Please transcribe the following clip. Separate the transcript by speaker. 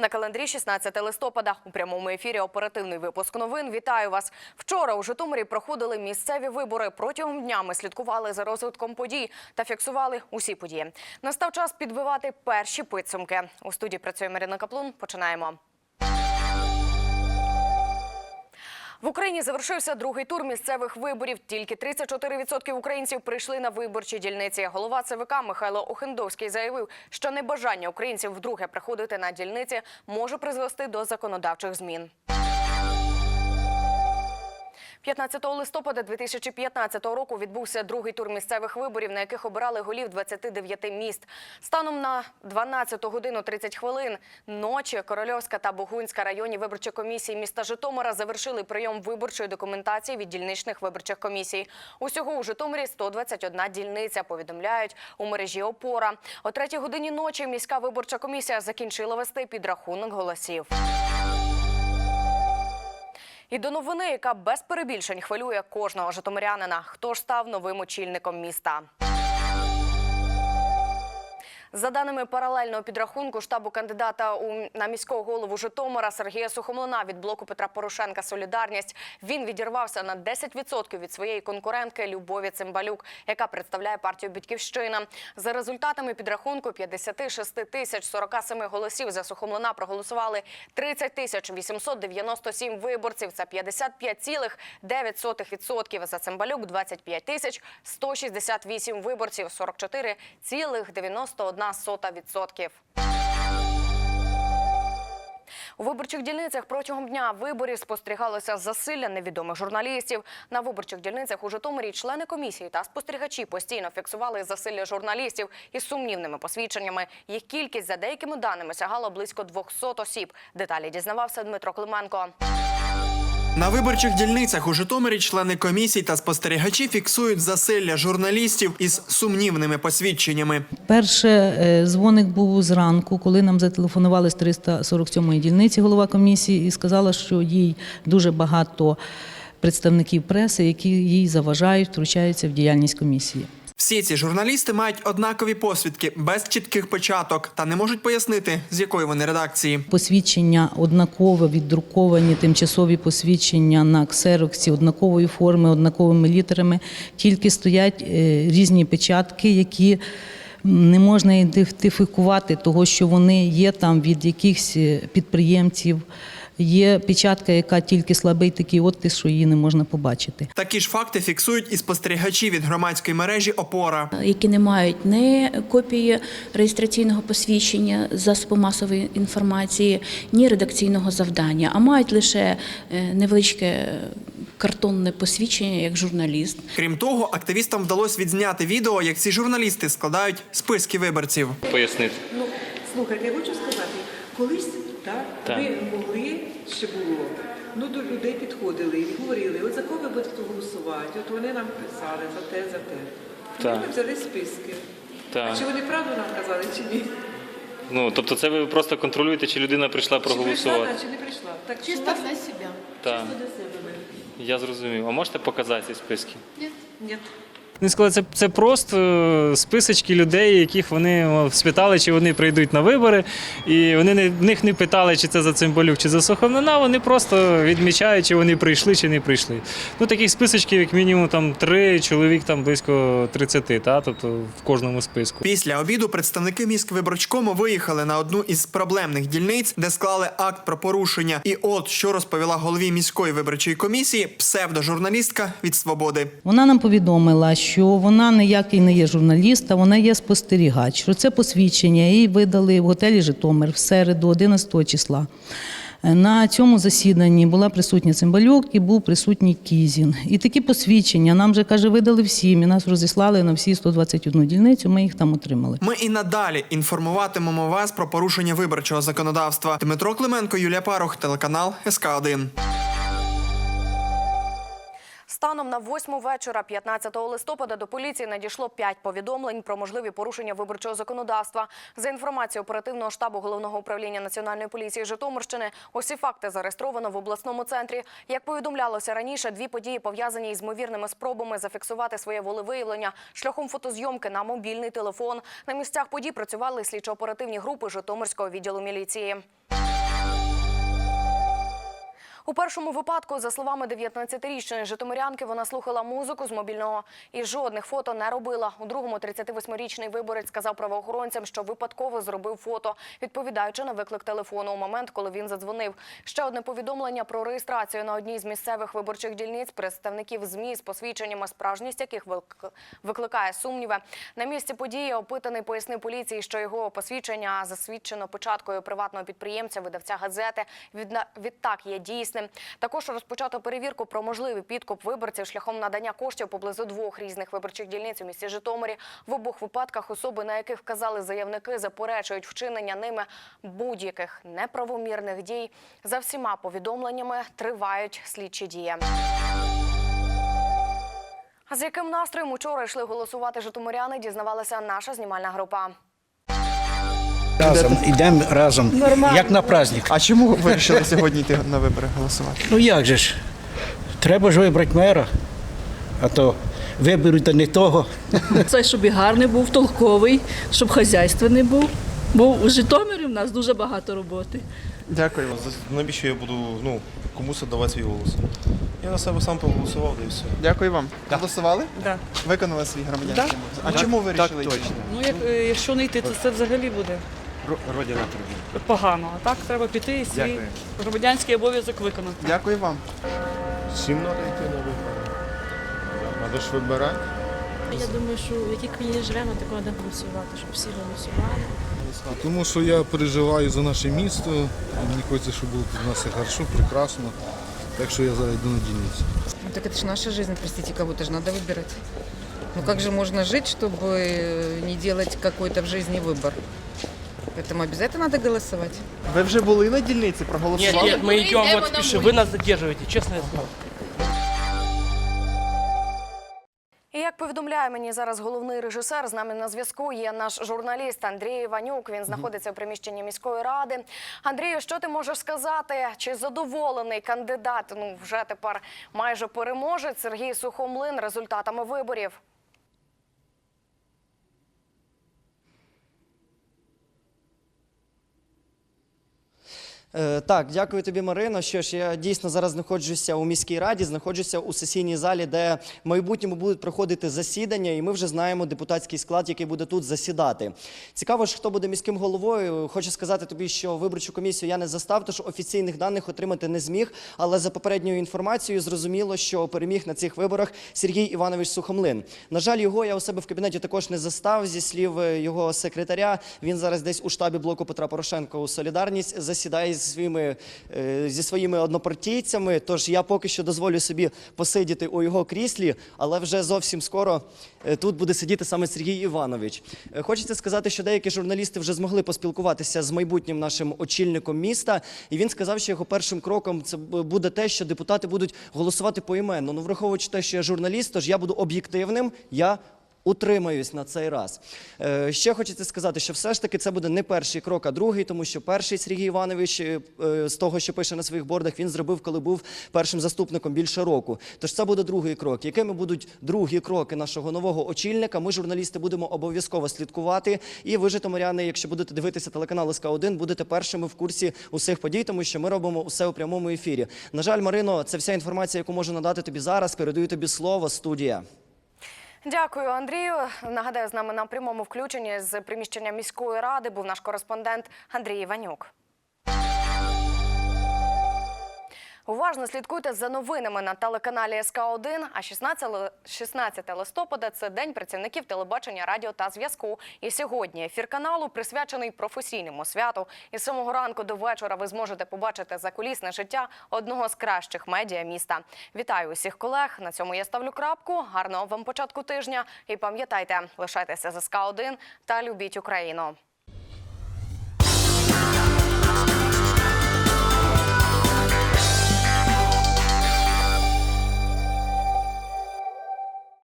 Speaker 1: На календарі 16 листопада у прямому ефірі оперативний випуск новин. Вітаю вас. Вчора у Житомирі проходили місцеві вибори. Протягом дня ми слідкували за розвитком подій та фіксували усі події. Настав час підбивати перші підсумки. У студії працює Марина Каплун. Починаємо. В Україні завершився другий тур місцевих виборів. Тільки 34% українців прийшли на виборчі дільниці. Голова ЦВК Михайло Охендовський заявив, що небажання українців вдруге приходити на дільниці може призвести до законодавчих змін. 15 листопада 2015 року відбувся другий тур місцевих виборів, на яких обирали голів 29 міст. Станом на 12 годину 30 хвилин ночі Корольовська та Богунська районні виборчі комісії міста Житомира завершили прийом виборчої документації від дільничних виборчих комісій. Усього у Житомирі 121 дільниця, повідомляють у мережі «Опора». О третій годині ночі міська виборча комісія закінчила вести підрахунок голосів. І до новини, яка без перебільшень хвилює кожного житомирянина. Хто ж став новим очільником міста? За даними паралельного підрахунку штабу кандидата у на міського голову Житомира Сергія Сухомлина від блоку Петра Порошенка Солідарність він відірвався на 10% від своєї конкурентки Любові Цимбалюк, яка представляє партію Батьківщина. За результатами підрахунку 56 тисяч 47 голосів за Сухомлина проголосували 30 тисяч 897 виборців. Це 55,9%. За Цимбалюк 25 тисяч 168 виборців, 44,91%. У виборчих дільницях протягом дня виборів спостерігалося засилля невідомих журналістів. На виборчих дільницях у Житомирі члени комісії та спостерігачі постійно фіксували засилля журналістів із сумнівними посвідченнями. Їх кількість за деякими даними сягала близько 200 осіб. Деталі дізнавався Дмитро Клименко.
Speaker 2: На виборчих дільницях у Житомирі члени комісій та спостерігачі фіксують засилля журналістів із сумнівними посвідченнями.
Speaker 3: Перше е, дзвоник був зранку, коли нам зателефонували з 347-ї дільниці голова комісії і сказала, що їй дуже багато представників преси, які їй заважають, втручаються в діяльність комісії.
Speaker 2: Всі ці журналісти мають однакові посвідки без чітких початок та не можуть пояснити, з якої вони редакції.
Speaker 3: Посвідчення однакове, віддруковані тимчасові посвідчення на ксероксі однакової форми, однаковими літерами. Тільки стоять е, різні печатки, які не можна ідентифікувати, того що вони є там від якихось е, підприємців. Є печатка, яка тільки слабий такий оттиск, що її не можна побачити.
Speaker 2: Такі ж факти фіксують і спостерігачі від громадської мережі Опора.
Speaker 4: які не мають ні копії реєстраційного посвідчення засобу масової інформації, ні редакційного завдання, а мають лише е, невеличке картонне посвідчення як журналіст.
Speaker 2: Крім того, активістам вдалося відзняти відео, як ці журналісти складають списки виборців.
Speaker 5: пояснити.
Speaker 6: Ну, слухайте, я хочу сказати, колись так,
Speaker 5: Так.
Speaker 6: ми могли, ще було, ну до людей підходили і говорили, от за кого ви будете голосувати, от вони нам писали за те, за те.
Speaker 5: Так.
Speaker 6: Ми взяли списки.
Speaker 5: Так.
Speaker 6: А чи вони правду нам казали, чи ні?
Speaker 5: Ну, тобто це ви просто контролюєте, чи людина прийшла
Speaker 6: Чи прийшла,
Speaker 5: проголосувати.
Speaker 6: чи не прийшла? Так,
Speaker 7: Чисто для себя.
Speaker 5: Так,
Speaker 6: чисто для себе
Speaker 5: я зрозумів. А можете показати ці списки?
Speaker 6: Ні.
Speaker 8: Вони сказали, це, це просто е, списочки людей, яких вони спитали, чи вони прийдуть на вибори. І вони не, в них не питали, чи це за Цимбалюк, чи за Сухомлина. Вони просто відмічають, чи вони прийшли, чи не прийшли. Ну, таких списочків, як мінімум, там три чоловік, там близько 30, та? тобто в кожному списку.
Speaker 2: Після обіду представники міськвиборчкому виїхали на одну із проблемних дільниць, де склали акт про порушення. І от що розповіла голові міської виборчої комісії псевдожурналістка від свободи.
Speaker 3: Вона нам повідомила, що вона ніякий не є журналіст, а вона є спостерігач. Що це посвідчення їй видали в готелі Житомир в середу, 11 числа. На цьому засіданні була присутня Цимбалюк і був присутній Кізін. І такі посвідчення нам вже каже, видали всім. І нас розіслали на всі 121 дільницю. Ми їх там отримали.
Speaker 2: Ми і надалі інформуватимемо вас про порушення виборчого законодавства. Дмитро Клименко, Юлія Парух, телеканал СК 1
Speaker 1: Станом на 8 вечора 15 листопада до поліції надійшло 5 повідомлень про можливі порушення виборчого законодавства. За інформацією оперативного штабу головного управління національної поліції Житомирщини, усі факти зареєстровано в обласному центрі. Як повідомлялося раніше, дві події пов'язані із ймовірними спробами зафіксувати своє волевиявлення шляхом фотозйомки на мобільний телефон. На місцях подій працювали слідчо-оперативні групи Житомирського відділу міліції. У першому випадку, за словами 19-річної житомирянки, вона слухала музику з мобільного і жодних фото не робила. У другому 38-річний виборець сказав правоохоронцям, що випадково зробив фото, відповідаючи на виклик телефону у момент, коли він задзвонив. Ще одне повідомлення про реєстрацію на одній з місцевих виборчих дільниць представників ЗМІ з посвідченнями, справжність яких викликає сумніви. На місці події опитаний пояснив поліції, що його посвідчення засвідчено початкою приватного підприємця, видавця газети. Відтак є дійсним. Також розпочато перевірку про можливий підкуп виборців шляхом надання коштів поблизу двох різних виборчих дільниць у місті Житомирі. В обох випадках особи, на яких вказали заявники, заперечують вчинення ними будь-яких неправомірних дій. За всіма повідомленнями тривають слідчі дії. А з яким настроєм учора йшли голосувати житомиряни, дізнавалася наша знімальна група.
Speaker 7: Разом йдемо разом, як на праздник.
Speaker 2: А чому ви вирішили сьогодні йти на вибори голосувати?
Speaker 7: Ну як же ж? Треба ж вибрати мера, а то виберуть не того.
Speaker 9: Це щоб і гарний був, толковий, щоб хазяйственний був. Бо у Житомирі в нас дуже багато роботи.
Speaker 2: Дякую.
Speaker 10: За- Навіщо я буду ну, комусь віддавати свій голос? Я на себе сам проголосував, і все.
Speaker 2: Дякую вам. Голосували?
Speaker 9: Да.
Speaker 2: Виконали свій громадянський обов'язок. А чому ви вирішили йти?
Speaker 9: Ну, як, е, якщо не йти, то це взагалі буде
Speaker 10: Родина тобі.
Speaker 9: погано. А так треба піти і свій
Speaker 10: Дякую.
Speaker 9: громадянський обов'язок виконати.
Speaker 2: Дякую вам.
Speaker 10: Всім треба йти на вибори. Треба ж вибирати.
Speaker 11: Я думаю, що в якій країні живемо, такого не голосувати, щоб всі голосували.
Speaker 12: Тому що я переживаю за наше місто, і мені хочеться, щоб було тут у нас все хорошо, прекрасно. Так що я зараз йду на дільницю.
Speaker 13: Ну, так это же наша жизнь, простите, кого-то же надо выбирать. Ну как же можно жить, чтобы э, не делать какой-то в жизни выбор? Поэтому обязательно надо голосовать.
Speaker 2: Ви вже були на дільниці, проголосували?
Speaker 9: мы идем, вот спешим. Вы нас задерживаете, честно я скажу.
Speaker 1: І як повідомляє мені зараз головний режисер, з нами на зв'язку є наш журналіст Андрій Іванюк. Він знаходиться в приміщенні міської ради. Андрію, що ти можеш сказати? Чи задоволений кандидат? Ну вже тепер майже переможець Сергій Сухомлин результатами виборів?
Speaker 14: Так, дякую тобі, Марино. Що ж, я дійсно зараз знаходжуся у міській раді, знаходжуся у сесійній залі, де в майбутньому будуть проходити засідання, і ми вже знаємо депутатський склад, який буде тут засідати. Цікаво ж, хто буде міським головою. Хочу сказати тобі, що виборчу комісію я не застав, тож офіційних даних отримати не зміг. Але за попередньою інформацією зрозуміло, що переміг на цих виборах Сергій Іванович Сухомлин. На жаль, його я у себе в кабінеті також не застав. Зі слів е, його секретаря, він зараз десь у штабі блоку Петра Порошенка у Солідарність засідає зі своїми, е, зі своїми однопартійцями. Тож я поки що дозволю собі посидіти у його кріслі, але вже зовсім скоро е, тут буде сидіти саме Сергій Іванович. Е, Хочеться сказати, що деякі журналісти вже змогли поспілкуватися з майбутнім нашим очільником міста, і він сказав, що його першим кроком це буде те, що депутати будуть голосувати поіменно. Ну, враховуючи те, що я журналіст, тож я буду об'єктивним. Я Утримаюсь на цей раз. Е, ще хочеться сказати, що все ж таки це буде не перший крок, а другий, тому що перший Сергій Іванович е, е, з того, що пише на своїх бордах, він зробив, коли був першим заступником більше року. Тож це буде другий крок. Якими будуть другі кроки нашого нового очільника? Ми, журналісти, будемо обов'язково слідкувати. І ви, житомиряни, якщо будете дивитися телеканал СК 1 будете першими в курсі усіх подій, тому що ми робимо усе у прямому ефірі. На жаль, Марино, це вся інформація, яку можу надати тобі зараз. Передаю тобі слово, студія.
Speaker 1: Дякую, Андрію. Нагадаю, з нами на прямому включенні з приміщення міської ради був наш кореспондент Андрій Іванюк. Уважно слідкуйте за новинами на телеканалі СК 1 А 16 ли- 16 листопада це день працівників телебачення, радіо та зв'язку. І сьогодні ефір каналу присвячений професійному святу. І з самого ранку до вечора ви зможете побачити закулісне життя одного з кращих медіа міста. Вітаю усіх колег. На цьому я ставлю крапку. Гарного вам початку тижня. І пам'ятайте, лишайтеся з СК 1 та любіть Україну.